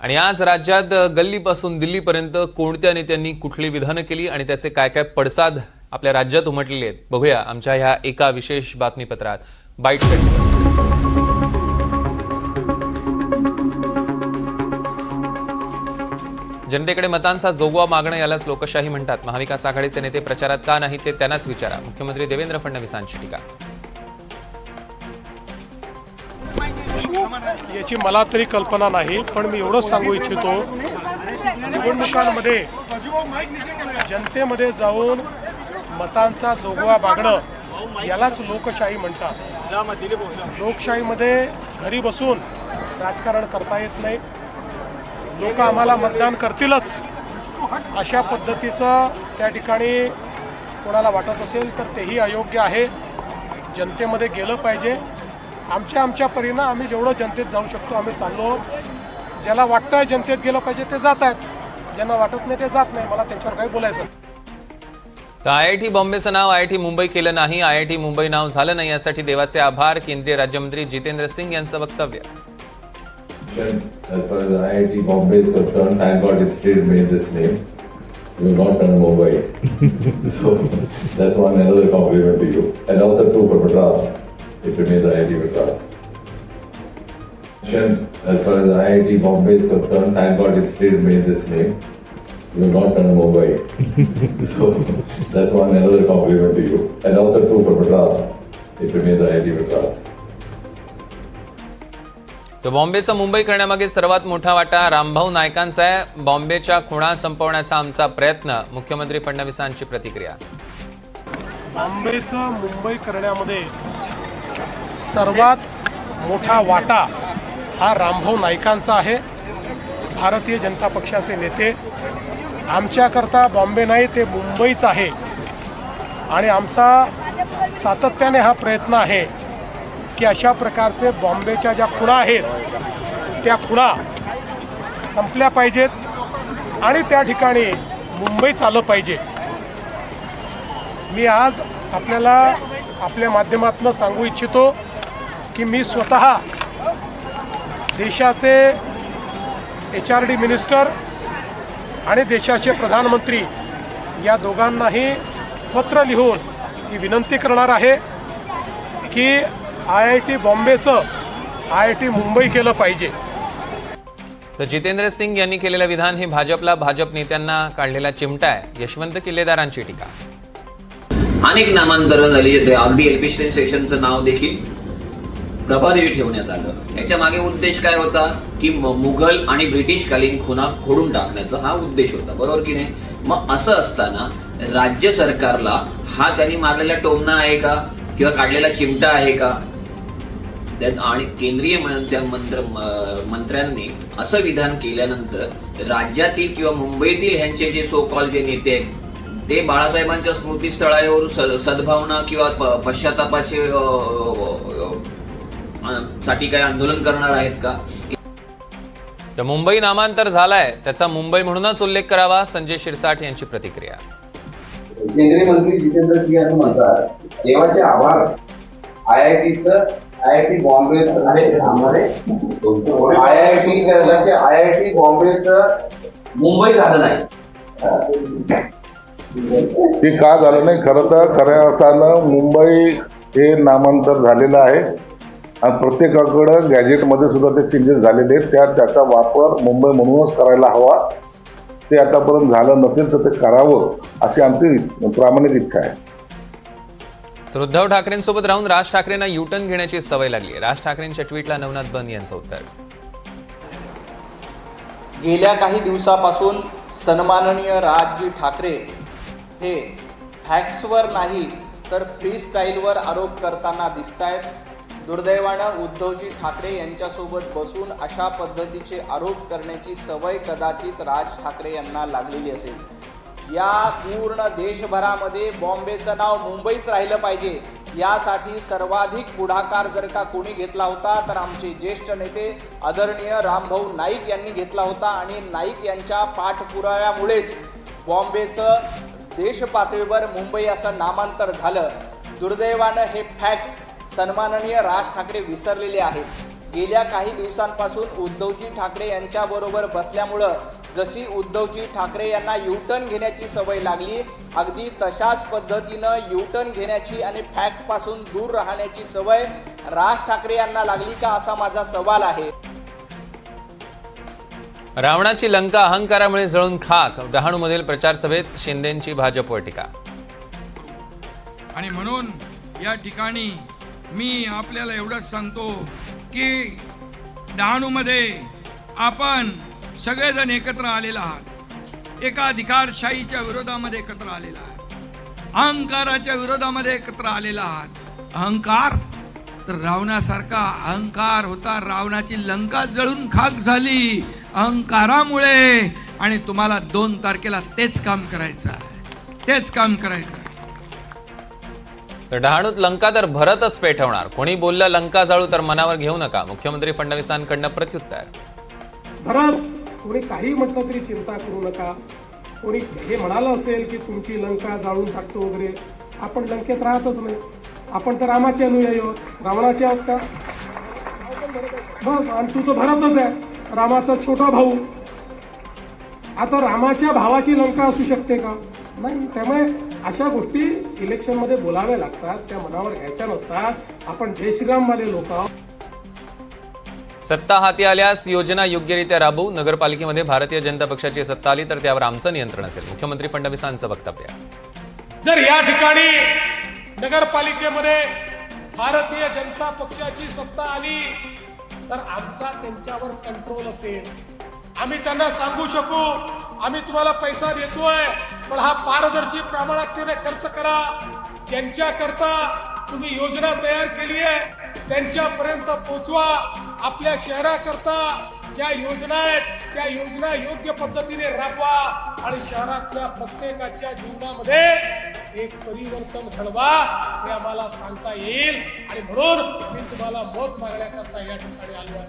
आणि आज राज्यात गल्लीपासून दिल्लीपर्यंत कोणत्या नेत्यांनी कुठली विधानं केली आणि त्याचे काय काय पडसाद आपल्या राज्यात उमटलेले आहेत बघूया आमच्या ह्या एका विशेष बातमीपत्रात. बाईट कट जनतेकडे मतांचा जोगवा मागणं यालाच लोकशाही म्हणतात. महाविकास आघाडीचे नेते प्रचारात का नाहीत ते त्यांनाच विचारा. मुख्यमंत्री देवेंद्र फडणवीसांची टीका. याची मला तरी कल्पना नाही पण मी एवढंच सांगू इच्छितो निवडणुकांमध्ये जनतेमध्ये जाऊन मतांचा जोगवा बागणं यालाच लोकशाही म्हणतात. लोकशाहीमध्ये घरी बसून राजकारण करता येत नाही. लोक आम्हाला मतदान करतीलच. अशा पद्धतीचं त्या ठिकाणी कोणाला वाटत असेल तर तेही अयोग्य आहे. जनतेमध्ये गेलं पाहिजे. आमच्या आमच्या परीनं आम्ही जेवढं जनतेत जाऊ शकतो आम्ही चाललो ज्याला वाटतं जनतेत गेलं पाहिजे ते जात आहेत ज्यांना वाटत नाही ते जात नाही मला त्यांच्यावर काही बोलायचं. तर आय आय टी बॉम्बेचं नाव आय आय टी मुंबई केलं नाही आय आय टी मुंबई नाव झालं नाही यासाठी देवाचे आभार केंद्रीय राज्यमंत्री जितेंद्र सिंग यांचं वक्तव्य As far as IIT Bombay is concerned, thank God it still remains this name. We will not turn Mumbai. so that's one another compliment to you. And also true for Madras. It remains IIT Madras. As far as IIT Bombay is concerned, thank God it still remains this name. We will not turn Mumbai. so that's one another compliment to you. And also true for Madras. It remains IIT Madras. तर बॉम्बेचं मुंबई करण्यामागे सर्वात मोठा वाटा रामभाऊ नायकांचा आहे बॉम्बेच्या खुणा संपवण्याचा आमचा प्रयत्न मुख्यमंत्री फडणवीसांची प्रतिक्रिया बॉम्बेचं मुंबई करण्यामध्ये सर्वात मोठा वाटा हा रामभाऊ नाईकांचा आहे. भारतीय जनता पक्षाचे नेते. आमच्याकरता बॉम्बे नाही ते मुंबईच आहे. आणि आमचा सातत्याने हा प्रयत्न आहे की अशा प्रकारचे बॉम्बेच्या ज्या खुणा आहेत त्या खुणा संपल्या पाहिजेत आणि त्या ठिकाणी मुंबईच आलं पाहिजे. मी आज आपल्याला आपल्या माध्यमातून सांगू इच्छितो की मी स्वतः देशाचे एच आर डी मिनिस्टर आणि देशाचे प्रधानमंत्री या दोघांनाही पत्र लिहून ही विनंती करणार आहे की आय आय टी बॉम्बेचं आय आय टी मुंबई केलं पाहिजे. तर जितेंद्र सिंग यांनी केलेलं विधान हे भाजपला भाजप नेत्यांना काढलेला चिमटा आहे. यशवंत किल्लेदारांची टीका. अनेक नामांतरण झाली ते अगदी एल्पिस्टन सेशनचं नाव देखील प्रभादेवी ठेवण्यात आलं. याच्या मागे उद्देश काय होता? की मुघल आणि ब्रिटिशकालीन खुना खोडून टाकण्याचा हा उद्देश होता. बरोबर की नाही? मग असं असताना राज्य सरकारला हा त्यांनी मारलेला टोमणा आहे का? किंवा काढलेला चिमटा आहे का? आणि केंद्रीय त्या मंत्र मंत्र्यांनी असं विधान केल्यानंतर राज्यातील किंवा मुंबईतील ह्यांचे जे सो कॉल जे नेते आहेत ते बाळासाहेबांच्या स्मृतीस्थळावर सद्भावना किंवा पश्चातापाचे साठी काय आंदोलन करणार आहेत का? तर मुंबई नामांतर झालाय. त्याचा मुंबई म्हणूनच उल्लेख करावा संजय शिरसाट यांची प्रतिक्रिया. केंद्रीय मंत्री जितेंद्र सिंह यांनी म्हणतात देवाचे आभार. आय आय टीचं I I T Bombay I I T I I T बॉम्बेचं Mumbai झालं नाही. ते का झालं नाही खरं तर खऱ्या अर्थानं मुंबई हे नामांतर झालेलं आहे. आणि प्रत्येकाकडं गॅजेटमध्ये सुद्धा ते चेंजेस झालेले आहेत. त्या त्याचा वापर मुंबई म्हणूनच करायला हवा. ते आतापर्यंत झालं नसेल तर ते करावं अशी आमची प्रामाणिक इच्छा आहे. तर उद्धव ठाकरेंसोबत राहून राज ठाकरेंना युटर्न घेण्याची सवय लागली राज ठाकरेंच्या ट्विटला नवनाथ बन यांचं उत्तर. गेल्या काही दिवसापासून सन्माननीय राजजी ठाकरे हे फॅक्ट्सवर नाही तर फ्री स्टाईलवर आरोप करताना दिसत आहेत दुर्दैवानं उद्धवजी ठाकरे यांच्यासोबत बसून अशा पद्धतीचे आरोप करण्याची सवय कदाचित राज ठाकरे यांना लागलेली असेल. या पूर्ण देशभरामध्ये बॉम्बेचं नाव मुंबईच राहिलं पाहिजे. यासाठी सर्वाधिक पुढाकार जर का कोणी घेतला होता तर आमचे ज्येष्ठ नेते आदरणीय रामभाऊ नाईक यांनी घेतला होता आणि नाईक यांच्या पाठपुराव्यामुळेच बॉम्बेचं देशपातळीवर मुंबई असं नामांतर झालं. दुर्दैवानं हे फॅक्ट्स सन्माननीय राज ठाकरे विसरलेले आहेत. गेल्या काही दिवसांपासून उद्धवजी ठाकरे यांच्याबरोबर बसल्यामुळं जशी उद्धवजी ठाकरे यांना युटर्न घेण्याची सवय लागली अगदी तशाच पद्धतीनं युटर्न घेण्याची आणि फॅक्टपासून दूर राहण्याची सवय राज ठाकरे यांना लागली का असा माझा सवाल आहे. रावणाची लंका अहंकारामुळे जळून खाक डहाणूमधील प्रचार सभेत शिंदेंची भाजपवर टीका. आणि म्हणून या ठिकाणी मी आपल्याला एवढंच सांगतो की डहाणूमध्ये आपण सगळेजण एकत्र आलेला आहात. एका अधिकारशाहीच्या विरोधामध्ये एकत्र आलेला आहात. अहंकाराच्या विरोधामध्ये एकत्र आलेला आहात. अहंकार? तर रावणासारखा अहंकार होता. रावणाची लंका जळून खाक झाली. अहंकारामुळे आणि तुम्हाला दोन तारखेला तेच काम करायचं आहे. तेच काम करायचं आहे. तर डहाणूत लंका तर भरतच पेटवणार कोणी बोललं लंका जाळू तर मनावर घेऊ नका. मुख्यमंत्री फडणवीसांकडनं प्रत्युत्तर. भरत कोणी काही म्हटलं तरी चिंता करू नका. कोणी हे म्हणालं असेल की तुमची लंका जाळून टाकतो वगैरे आपण लंकेत राहतच नाही. आपण तर रामाचे अनुयायी आहोत. रावणाचे आहोत का? बस आणि तू तो भरतच आहे. रामाचा छोटा भाऊ. आता रामाच्या भावाची लंका असू शकते का? नाही त्यामुळे अशा गोष्टी इलेक्शनमध्ये बोलाव्या लागतात. त्या मनावर घ्यायच्या नसतात. आपण जय श्रीरामवाले लोक आहोत. सत्ता हाती आल्यास योजना योग्यरित्या राबवू. नगरपालिकेमध्ये भारतीय जनता पक्षाची सत्ता आली तर त्यावर आमचं नियंत्रण असेल. मुख्यमंत्री फडणवीसांचं वक्तव्य. जर या ठिकाणी नगरपालिकेमध्ये भारतीय जनता पक्षाची सत्ता आली तर आमचा त्यांच्यावर कंट्रोल असेल. आम्ही त्यांना सांगू शकू आम्ही तुम्हाला पैसा देतोय पण हा पारदर्शी प्रामाणिकतेने खर्च करा. ज्यांच्याकरता तुम्ही योजना तयार केली आहे त्यांच्यापर्यंत पोचवा. आपल्या शहराकरता ज्या योजना आहेत त्या योजना योग्य पद्धतीने राबवा. आणि शहरातल्या प्रत्येकाच्या जीवनामध्ये एक परिवर्तन घडवा हे आम्हाला सांगता येईल. आणि म्हणून मी तुम्हाला मत मागण्याकरता या ठिकाणी आलो आहे.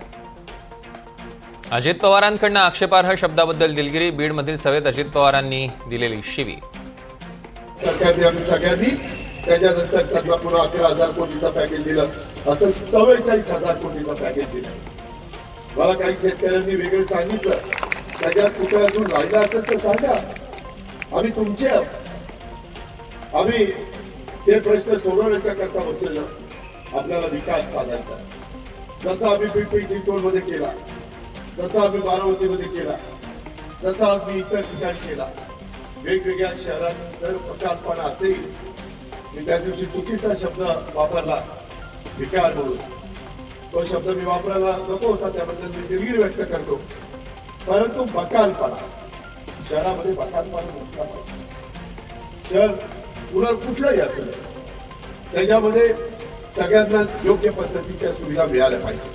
अजित पवारांकडनं आक्षेपार्ह शब्दाबद्दल दिलगिरी. बीडमधील सभेत अजित पवारांनी दिलेली शिवी. सरकारने आम्ही सगळ्यांनी त्याच्यानंतर त्यांना पुन्हा अकरा हजार कोटीचं पॅकेज दिलं. असं चव्वेचाळीस हजार कोटीचं पॅकेज दिलं. मला काही शेतकऱ्यांनी वेगळं सांगितलं. त्याच्यात कुठे अजून राहिला असेल तर सांगा. आम्ही तुमचे आहोत. आम्ही ते प्रश्न सोडवण्याच्या करता बसलेलो आपल्याला विकास साधायचा. जसा आम्ही पिंपरी चिंचवडमध्ये केला जसा आम्ही बारामतीमध्ये केला जसा आम्ही इतर ठिकाणी केला. वेगवेगळ्या शहरात जर प्रकल्पना असेल मी त्या दिवशी चुकीचा शब्द वापरला विकार म्हणून. तो शब्द मी वापरायला नको होता त्याबद्दल मी दिलगिरी व्यक्त करतो. परंतु बकालपणा शहरामध्ये बकालपणा नसला पाहिजे शहर पुन्हा कुठलंही असेल त्याच्यामध्ये सगळ्यांना योग्य पद्धतीच्या सुविधा मिळाल्या पाहिजे.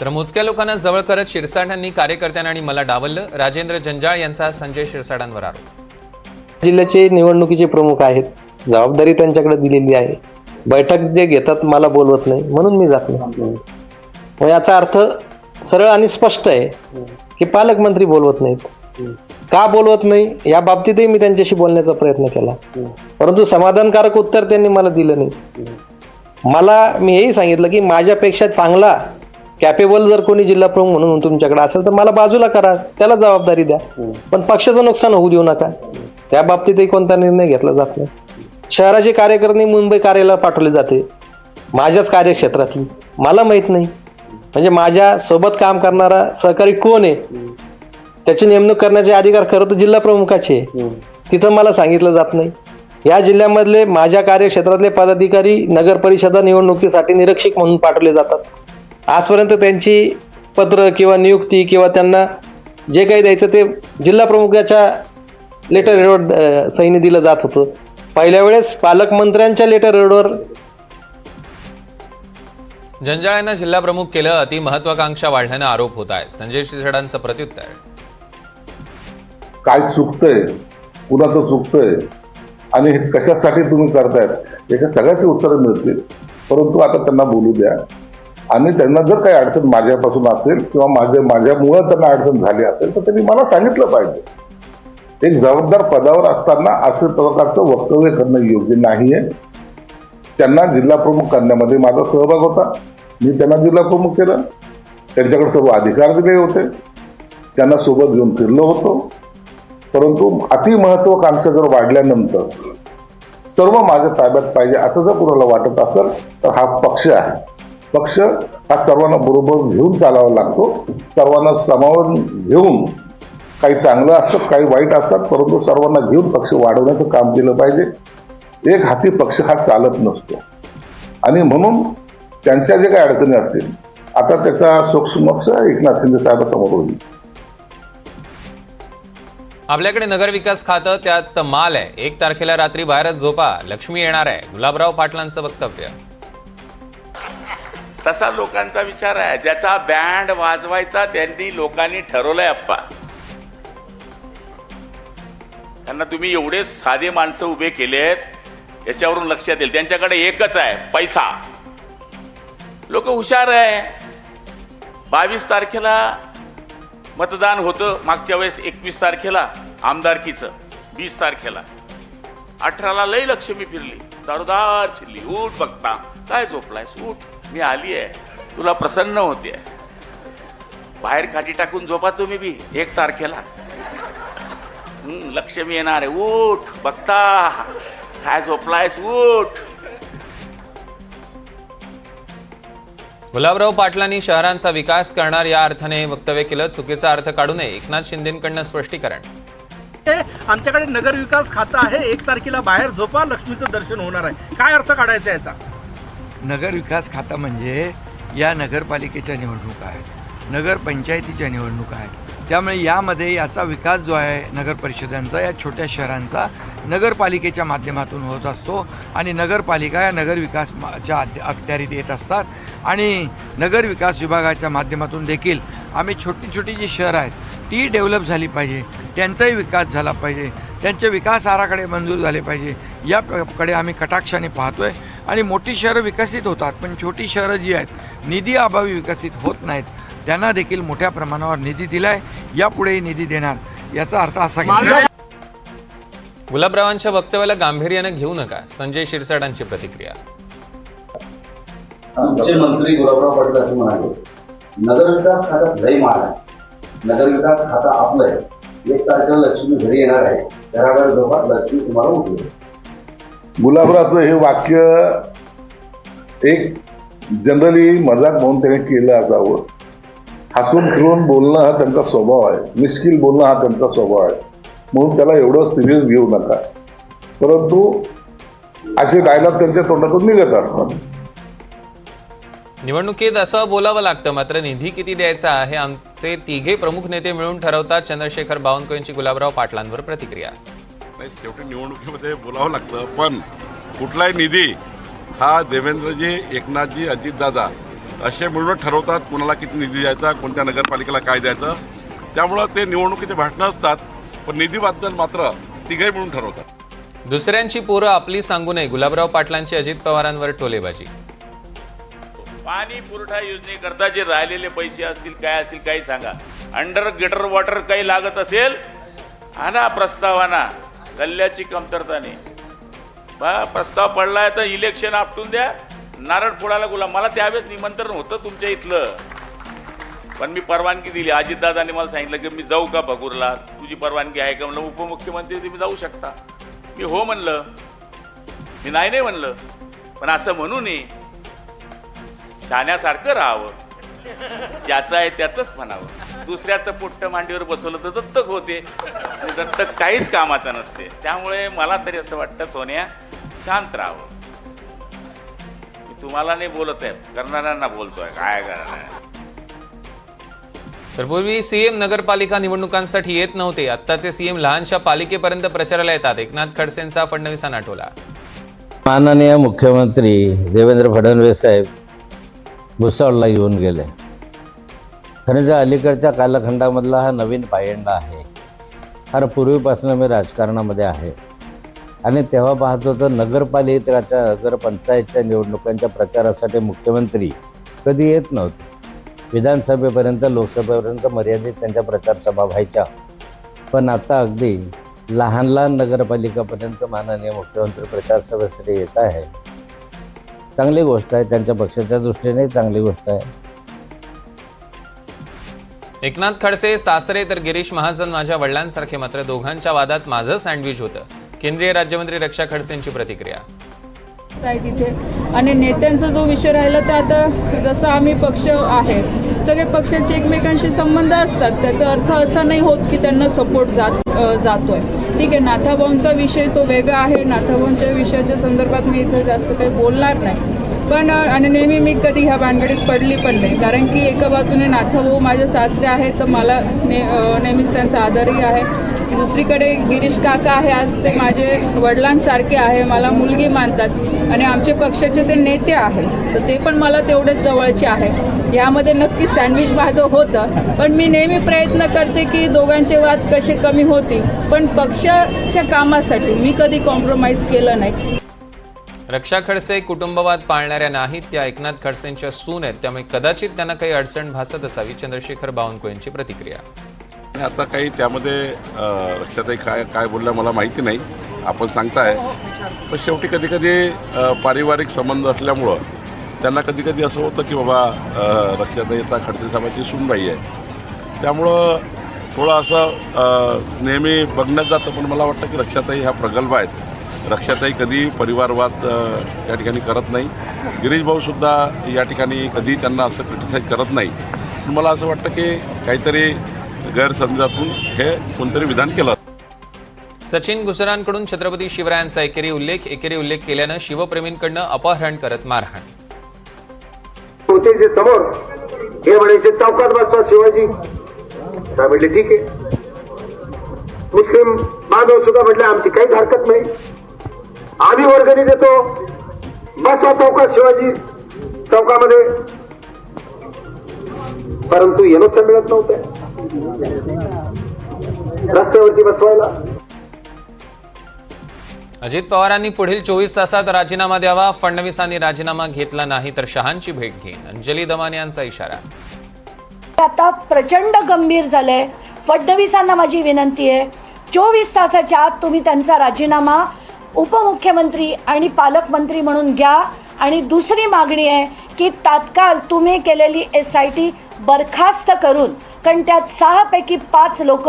तर मोजक्या लोकांना जवळ करत शिरसाटांनी कार्यकर्त्यांना आणि मला डावललं. राजेंद्र जंजाळ यांचा संजय शिरसाटांवर आरोप. जिल्ह्याचे निवडणुकीचे प्रमुख आहेत. जबाबदारी त्यांच्याकडे दिलेली आहे. बैठक जे घेतात मला बोलवत नाही म्हणून मी जात नाही. मग याचा अर्थ सरळ आणि स्पष्ट आहे की पालकमंत्री बोलवत नाहीत. का बोलवत नाही? या बाबतीतही मी त्यांच्याशी बोलण्याचा प्रयत्न केला. परंतु समाधानकारक उत्तर त्यांनी मला दिलं नाही. मला मी हेही सांगितलं की माझ्यापेक्षा चांगला कॅपेबल जर कोणी जिल्हा प्रमुख म्हणून तुमच्याकडे असेल तर मला बाजूला करा. त्याला जबाबदारी द्या. पण पक्षाचं नुकसान होऊ देऊ नका. त्या बाबतीतही कोणता निर्णय घेतला जात नाही. शहराचे कार्यकर्ते मुंबई कार्यालयाला पाठवले जाते. माझ्याच कार्यक्षेत्रातली. मला माहीत नाही. म्हणजे माझ्या सोबत काम करणारा सहकारी कोण आहे? त्याची नेमणूक करण्याचे अधिकार खरं तर जिल्हा प्रमुखाचे. आहे. तिथं मला सांगितलं जात नाही. या जिल्ह्यामधले माझ्या कार्यक्षेत्रातले पदाधिकारी नगर परिषदा निवडणुकीसाठी निरीक्षक म्हणून पाठवले जातात. आजपर्यंत त्यांची पत्र किंवा नियुक्ती किंवा त्यांना जे काही द्यायचं ते जिल्हा प्रमुखाच्या लेटर हेडवर सैन्य दिलं जात होतं. पहिल्या वेळेस पालकमंत्र्यांच्या लेटर हेडवर जंजाळ यांना जिल्हा प्रमुख केलं अति महत्वाकांक्षा वाढल्यानं आरोप होत आहेत. संजय शिरसाटांचं प्रत्युत्तर. काय चुकतंय कुणाचं चुकतंय आणि हे कशासाठी तुम्ही करतायत याच्या सगळ्याची उत्तरं मिळतील. परंतु आता त्यांना बोलू द्या. आणि त्यांना जर काही अडचण माझ्यापासून असेल किंवा माझ्या माझ्यामुळं त्यांना अडचण झाली असेल तर त्यांनी मला सांगितलं पाहिजे. एक जबाबदार पदावर असताना असं प्रकारचं वक्तव्य करणं योग्य नाही आहे त्यांना जिल्हा प्रमुख करण्यामध्ये माझा सहभाग होता. मी त्यांना जिल्हा प्रमुख केलं. त्यांच्याकडे सर्व अधिकार दिले होते. त्यांना सोबत घेऊन फिरलो होतो. परंतु अतिमहत्वाकांक्षा जर वाढल्यानंतर सर्व माझ्या ताब्यात पाहिजे असं जर कुणाला वाटत असेल तर हा पक्ष आहे. पक्ष हा सर्वांना बरोबर घेऊन चालावा लागतो. सर्वांना समावून घेऊन काही चांगलं असतात काही वाईट असतात परंतु सर्वांना घेऊन पक्ष वाढवण्याचं काम केलं पाहिजे. एक हाती पक्ष हा चालत नसतो. आणि म्हणून त्यांच्या जे काही अडचणी असतील आता त्याचा सोक्षमोक्ष एकनाथ शिंदे साहेबांसमोर होईल. आपल्याकडे नगरविकास खातं त्यात माल आहे. एक तारखेला रात्री बाहेरच झोपा. लक्ष्मी येणार आहे. गुलाबराव पाटलांचं वक्तव्य. तसा लोकांचा विचार आहे. ज्याचा बँड वाजवायचा त्यांनी लोकांनी ठरवलंय अप्पा त्यांना तुम्ही एवढे साधे माणसं उभे केलेत याच्यावरून लक्षात येईल त्यांच्याकडे एकच आहे पैसा. लोक हुशार आहे. बावीस तारखेला मतदान होतं मागच्या वेळेस एकवीस तारखेला आमदारकीचं वीस तारखेला. अठराला लई लक्ष्मी फिरली दारोदार फिरली उठ बघता काय झोपलायस उठ मी आली आहे तुला प्रसन्न होते बाहेर खाटी टाकून झोपा तुम्ही बी एक तारखेला. लक्ष्मी येणार आहे उठ बघता काय झोपलायस उठ. गुलाबराव पाटलांनी शहरांचा विकास करणार या अर्थाने वक्तव्य केलं. चुकीचा अर्थ काढू नये. एकनाथ शिंदेकडनं स्पष्टीकरण. आमच्याकडे नगरविकास खातं आहे. एक तारखेला बाहेर झोपा. लक्ष्मीचं दर्शन होणार आहे. काय अर्थ काढायचा याचा? नगरविकास खाता म्हणजे या नगरपालिकेच्या निवडणुका आहेत नगरपंचायतीच्या निवडणुका आहेत त्यामुळे यामध्ये याचा विकास जो आहे नगर परिषदांचा या छोट्या शहरांचा नगरपालिकेच्या माध्यमातून होत असतो आणि नगरपालिका या नगरविकासच्या अध- अखत्यारीत येत असतात. आणि नगरविकास विभागाच्या माध्यमातून देखील आम्ही छोटी छोटी जी शहरं आहेत ती डेव्हलप झाली पाहिजे त्यांचाही विकास झाला पाहिजे त्यांचे विकास आराखडे मंजूर झाले पाहिजे याकडे आम्ही कटाक्षाने पाहतोय. आणि मोठी शहरं विकसित होतात पण छोटी शहरं जी आहेत निधी अभावी विकसित होत नाहीत. त्यांना देखील मोठ्या प्रमाणावर निधी दिलाय यापुढेही निधी देणार याचा अर्थ असा की गुलाबरावांच्या वक्तव्याला गांभीर्यानं घेऊ नका संजय शिरसाडांची प्रतिक्रिया. आमचे मंत्री गुलाबराव पाटील असं म्हणाले नगरविकास खात्यात लय माल आहे. नगरविकास खातं आपलं आहे एक तारखेला लक्ष्मी घरी येणार आहे. घराघर झोपात लक्ष्मी तुम्हाला उठली गुलाबराचं हे वाक्य एक जनरली मजाक म्हणून त्याने केलं असावं. हसून खिळून बोलणं हा त्यांचा स्वभाव आहे. मिश्किल बोलणं हा त्यांचा स्वभाव आहे. म्हणून त्याला एवढं सिरियस घेऊ नका. परंतु असे डायलॉग त्यांच्या तोंडातून निघत असतात. निवडणुकीत असं बोलावं लागतं मात्र निधी किती द्यायचा हे आमचे तिघे प्रमुख नेते मिळून ठरवतात. चंद्रशेखर बावनकुळेंची गुलाबराव पाटलांवर प्रतिक्रिया. नाही शेवटी निवडणुकीमध्ये बोलावं लागतं पण कुठलाही निधी हा देवेंद्रजी एकनाथजी अजितदादा असे मिळून ठरवतात कुणाला किती निधी द्यायचा कोणत्या नगरपालिकेला काय द्यायचं. त्यामुळं ते निवडणुकीचे भाषणं असतात पण निधीबद्दल मात्र तिघही मिळून ठरवतात. दुसऱ्यांची पोरं आपली सांगू नये गुलाबराव पाटलांची अजित पवारांवर टोलेबाजी. पाणी पुरवठा योजनेकरता जे राहिलेले पैसे असतील काय असतील काही सांगा. अंडर गटर वॉटर काही लागत असेल आणा प्रस्तावाना गल्ल्याची कमतरता नाही. बा प्रस्ताव पडलाय तर इलेक्शन आपटून द्या. नारळ फोडायला गुलाम. मला त्यावेळेस निमंत्रण होतं तुमच्या इथलं. पण मी परवानगी दिली. अजितदादाने मला सांगितलं की मी जाऊ का भगूरला? तुझी परवानगी आहे का? म्हणलं उपमुख्यमंत्री तुम्ही जाऊ शकता. मी हो म्हणलं. मी नाही नाही म्हणलं. पण असं म्हणू नये शाण्यासारखं राहावं. ज्याचं आहे त्याचंच म्हणावं. दुसऱ्याचं पोट्ट मांडीवर बसवलं तर दत्तक होते. आणि दत्तक काहीच कामाचं नसते. त्यामुळे मला तरी असं वाटतं सोन्या शांत राहावं. मी तुम्हाला नाही बोलत आहे. करणाऱ्यांना बोलतोय. काय करणार तर पूर्वी सीएम नगरपालिका निवडणुकांसाठी येत नव्हते. आत्ताचे सीएम लहानशा पालिकेपर्यंत प्रचाराला येतात. एकनाथ खडसेंचा फडणवीसांना टोला माननीय मुख्यमंत्री देवेंद्र फडणवीस साहेब भुसावळला येऊन गेले. खरं तर अलीकडच्या कालखंडामधला हा नवीन पायंडा आहे. फार पूर्वीपासून मी राजकारणामध्ये आहे. आणि तेव्हा पाहत तर नगरपालिकेच्या नगरपंचायतच्या निवडणुकांच्या प्रचारासाठी मुख्यमंत्री कधी येत नव्हते. विधानसभेपर्यंत लोकसभेपर्यंत मर्यादित त्यांच्या प्रचारसभा व्हायच्या. पण आता अगदी लहान लहान नगरपालिकापर्यंत माननीय मुख्यमंत्री प्रचार सभेसाठी येत आहे चांगली गोष्ट आहे. त्यांच्या पक्षाच्या दृष्टीने चांगली गोष्ट आहे. एकनाथ खडसे सासरे तर गिरीश महाजन माझ्या वडिलांसारखे मात्र दोघांच्या वादात माझं सँडविच होतं. केंद्रीय राज्यमंत्री रक्षा खडसेंची प्रतिक्रिया. आहे तिथे? आणि नेत्यांचा जो विषय राहिला तर आता जसं आम्ही पक्ष आहे सगळे पक्षाचे एकमेकांशी संबंध असतात. त्याचा अर्थ असा नाही होत की त्यांना सपोर्ट जात जातोय. ठीक आहे नाथाभाऊंचा विषय तो वेगळा आहे. नाथाभाऊंच्या विषयाच्या संदर्भात मी इथं जास्त काही बोलणार नाही. पण आणि नेहमी मी कधी ह्या भानगडीत पडली पण नाही. कारण की एका बाजूने नाथाभाऊ माझे सासरे आहेत तर मला ने नेहमीच त्यांचा आदरही आहे. दुसरीकडे गिरीश काका आहे आज ते माझे वडिलांसारखे आहे मला मुलगी मानतात आणि आमचे पक्षाचे ते नेते आहेत तर ते पण मला तेवढेच जवळचे आहे. यामध्ये नक्की सँडविच माझं होतं पण मी नेहमी प्रयत्न करते की दोघांचे वाद कसे कमी होतील पण पक्षाच्या कामासाठी मी कधी कॉम्प्रोमाइज केलं नाही. रक्षा खडसे कुटुंबवाद पाळणाऱ्या नाहीत त्या एकनाथ खडसेंच्या सून आहेत त्यामुळे कदाचित त्यांना काही अडचण भासत असावी चंद्रशेखर बावनकुळेंची प्रतिक्रिया. आता काही त्यामध्ये रक्षाताई काय काय बोलल्या मला माहिती नाही. आपण सांगताय. पण शेवटी कधी कधी पारिवारिक संबंध असल्यामुळं त्यांना कधी कधी असं होतं की बाबा अ, रक्षाताई आता खडसे साहेबांची सुनबाई आहे. त्यामुळं थोडं असं नेहमी बघण्यात जातं. पण मला वाटतं की रक्षाताई ह्या प्रगल्भ आहेत. रक्षाताई कधी परिवारवाद या ठिकाणी करत नाही. गिरीश भाऊसुद्धा या ठिकाणी कधी त्यांना असं क्रिटिसाईज करत नाही. पण मला असं वाटतं की काहीतरी गैरसमजातून हे कोणतरी विधान केलं सचिन गुजरांकडून छत्रपती शिवरायांचा एकेरी उल्लेख एकेरी उल्लेख केल्यानं शिवप्रेमींकडनं अपहरण करत मारहाण. होते जे समोर हे म्हणायचे चौकात बसवा शिवाजी. काय म्हटले ठीक आहे. मुस्लिम बांधव सुद्धा म्हटले आमची काहीच हरकत नाही. आम्ही वर्गणी देतो. बसवा चौकात शिवाजी. चौकामध्ये. परंतु येणं मिळत नव्हते. रस्त्यावरती बसवायला? अजित पवारांनी पुढील चोवीस तासात राजीनामा द्यावा फडणवीसांनी राजीनामा घेतला नाही तर शहांची भेट घेईन. अंजली दमाने यांचा इशारा. आता प्रचंड गंभीर झालंय. फडणवीसांना माझी विनंती आहे चोवीस तासाच्या आत तुम्ही त्यांचा राजीनामा उपमुख्यमंत्री आणि पालकमंत्री म्हणून घ्या. आणि दुसरी मागणी आहे की तात्काळ तुम्ही केलेली एस आय टी बरखास्त करून कारण त्यात सहापैकी पाच लोक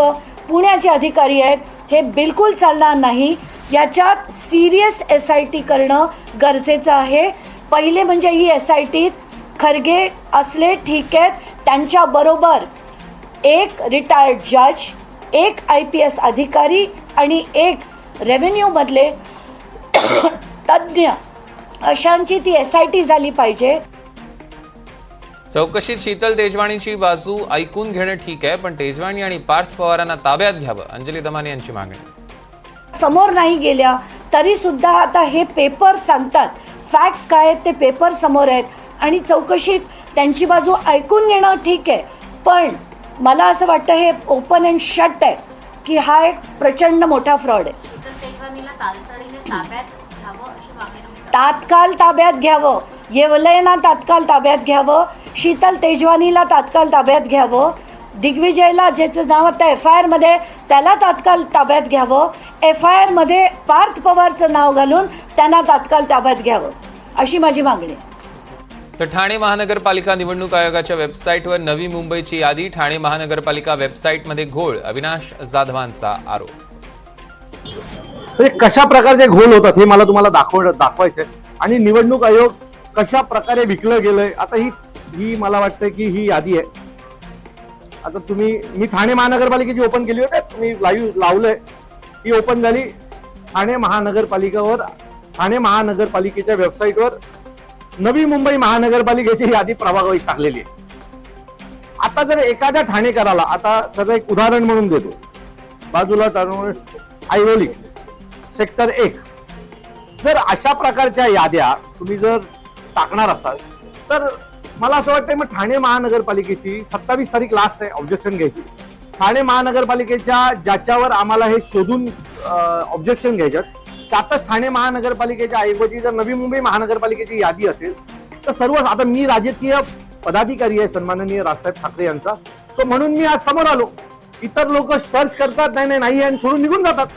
पुण्याचे अधिकारी आहेत. हे बिलकुल चालणार नाही. याच्यात सिरियस एस आय टी करणं गरजेचं आहे. पहिले म्हणजे ही एस आय टी खरगे असले ठीक आहेत. त्यांच्याबरोबर एक रिटायर्ड जज एक आय पी एस अधिकारी आणि एक रेव्हेन्यूमधले तज्ज्ञ. अशांची ती एस आय टी झाली पाहिजे. चौकशीत शीतल तेजवाणीची बाजू ऐकून घेणं ठीक आहे पण तेजवाणी आणि पार्थ पवारांना ताब्यात घ्यावं अंजली दमाने यांची मागणी. समोर नाही गेल्या तरी सुद्धा आता हे पेपर सांगतात. फॅक्ट्स काय आहेत ते पेपर समोर आहेत. आणि चौकशीत त्यांची बाजू ऐकून घेणं ठीक आहे. पण मला असं वाटतं हे ओपन अँड शट आहे की हा एक प्रचंड मोठा फ्रॉड आहे. तात्काळ ताब्यात घ्यावं येवलयना तात्काळ ताब्यात घ्यावं. शीतल तेजवानीला तात्काळ ताब्यात घ्यावं. दिग्विजयला ज्याचं नाव आता एफ आय आरमध्ये त्याला तात्काळ ताब्यात घ्यावं. एफ आय आरमध्ये पार्थ पवारचं नाव घालून त्यांना तात्काळ ताब्यात घ्यावं. अशी माझी मागणी आहे. तर ठाणे महानगरपालिका निवडणूक आयोगाच्या वेबसाईटवर नवी मुंबईची यादी ठाणे महानगरपालिका वेबसाईटमध्ये घोळ अविनाश जाधवांचा आरोप. म्हणजे कशा प्रकारचे घोल होतात हे मला तुम्हाला दाखव दाखवायचंय. आणि निवडणूक आयोग कशा प्रकारे विकलं गेलंय आता ही ही मला वाटतं की ही यादी आहे. आता तुम्ही मी ठाणे महानगरपालिकेची ओपन केली होती. तुम्ही लाईव्ह लावलंय. ती ओपन झाली. ठाणे महानगरपालिकेवर ठाणे महानगरपालिकेच्या वेबसाईटवर नवी मुंबई महानगरपालिकेची यादी प्रभावी टाकलेली आहे. आता जर एखाद्या ठाणेकराला आता त्याचं एक उदाहरण म्हणून देतो. बाजूला टाकून सेक्टर एक. जर अशा प्रकारच्या याद्या तुम्ही जर टाकणार असाल तर मला असं वाटतंय मग ठाणे महानगरपालिकेची सत्तावीस तारीख लास्ट आहे ऑब्जेक्शन घ्यायची. ठाणे महानगरपालिकेच्या ज्याच्यावर आम्हाला हे शोधून ऑब्जेक्शन घ्यायच्यात त्यातच ठाणे महानगरपालिकेच्या ऐवजी जर नवी मुंबई महानगरपालिकेची यादी असेल तर सर्व आता मी राजकीय पदाधिकारी आहे सन्माननीय राजसाहेब ठाकरे यांचा. सो म्हणून मी आज समोर आलो. इतर लोक सर्च करतात नाही नाही नाही आणि सोडून निघून जातात.